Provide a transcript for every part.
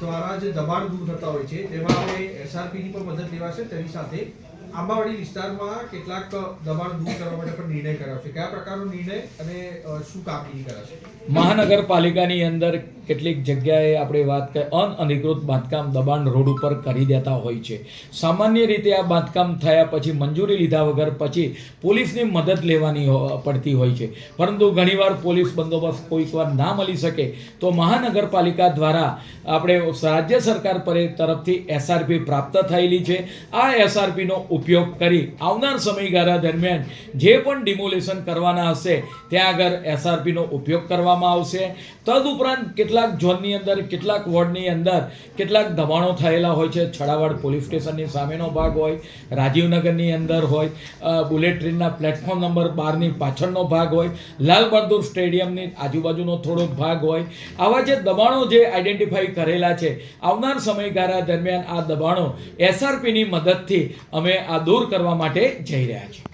જે દબાણ દૂર થતા હોય છે, તેમાં હવે એસઆરપીની પણ મદદ લેવાશે તેની સાથે. આંબાવાડી વિસ્તારમાં કેટલાક દબાણ દૂર કરવા માટે પણ નિર્ણય કરાયો છે કયા પ્રકારનો નિર્ણય અને શું કામગીરી કરાશે? મહાનગરપાલિકાની અંદર કેટલીક જગ્યાએ આપણે વાત કરીએ અનઅધિકૃત બાંધકામ દબાણ રોડ ઉપર કરી દેતા હોય છે. સામાન્ય રીતે આ બાંધકામ થયા પછી મંજૂરી લીધા વગર પછી પોલીસની મદદ લેવાની પડતી હોય છે. પરંતુ ઘણીવાર પોલીસ બંદોબસ્ત કોઈક વાર ના મળી શકે તો મહાનગરપાલિકા દ્વારા આપણે રાજ્ય સરકાર પર તરફથી એસઆરપી પ્રાપ્ત થયેલી છે. આ એસઆરપીનો ઉપયોગ કરી આવનાર સમયગાળા દરમિયાન જે પણ ડિમોલેશન કરવાના હશે, ત્યાં આગળ એસઆરપીનો ઉપયોગ કરવામાં આવશે. તદુપરાંત કેટલાક ઝોનની અંદર કેટલાક વોર્ડની અંદર કેટલાક દબાણો થયેલા હોય છે. છડાવાડ પોલીસ સ્ટેશનની સામેનો ભાગ હોય રાજીવનગરની અંદર હોય બુલેટ ટ્રેનના પ્લેટફોર્મ નંબર બારની પાછળનો ભાગ હોય લાલ બહાદુર સ્ટેડિયમની આજુબાજુનો થોડોક ભાગ હોય. આવા જે દબાણો જે આઈડેન્ટિફાઈ કરેલા છે આવનાર સમયગાળા દરમિયાન આ દબાણો એસઆરપીની મદદથી અમે આ દૂર કરવા માટે જઈ રહ્યા છીએ.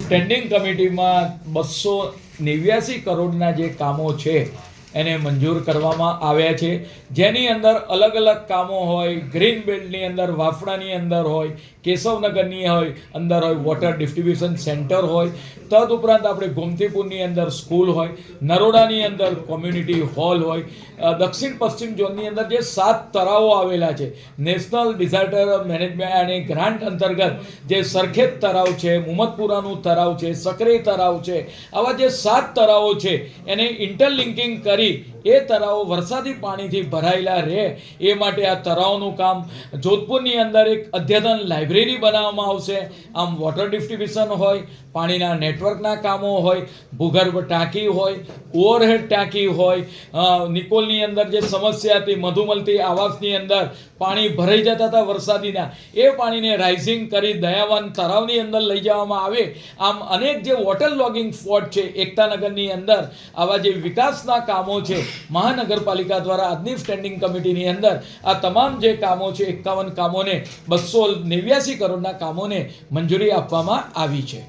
સ્ટેન્ડિંગ કમિટીમાં બસો નેવ્યાસી કરોડના જે કામો છે એને મંજૂર કરવામાં આવ્યા છે. જેની અંદર અલગ અલગ કામો હોય ગ્રીન બેલ્ટની અંદર, વાફડાની અંદર હોય, કેશવનગરની હોય, અંદર હોય વોટર ડિસ્ટ્રીબ્યુશન સેન્ટર હોય તદુપરાંત આપણે ગોમતીપુરની અંદર સ્કૂલ હોય, નરોડાની અંદર કોમ્યુનિટી હોલ હોય દક્ષિણ પશ્ચિમ ઝોનની અંદર જે સાત તળાવો આવેલા છે. નેશનલ ડિઝાસ્ટર મેનેજમેન્ટ અને ગ્રાન્ટ અંતર્ગત જે સરખેજ તળાવ છે મુમતપુરાનું તળાવ છે, સક્રેય તળાવ છે, આવા જે સાત તળાવો છે, એને ઇન્ટરલિંકિંગ કરી Ready? એ તળાવો વરસાદી પાણીથી ભરાયેલા રહે. એ માટે આ તળાવનું કામ જોધપુરની અંદર એક અદ્યતન લાઇબ્રેરી બનાવવામાં આવશે. આમ વોટર ડિસ્ટ્રીબ્યુશન હોય, પાણીના નેટવર્કના કામો હોય, ભૂગર્ભ ટાંકી હોય, ઓવરહેડ ટાંકી હોય નિકોલની અંદર જે સમસ્યા હતી મધુમલતી આવાસની અંદર પાણી ભરાઈ જતા હતા વરસાદીના. એ પાણીને રાઇઝિંગ કરી દયાવાન તળાવની અંદર લઈ જવામાં આવે. આમ અનેક જે વોટર લોગિંગ સ્પોટ છે, એકતાનગરની અંદર, આવા જે વિકાસના કામો છે મહાનગરપાલિકા દ્વારા આજની સ્ટેન્ડિંગ કમિટીની અંદર આ તમામ જે કામો છે, એકાવન કામોને બસો નેવ્યાસી કરોડના કામોને મંજૂરી આપવામાં આવી છે.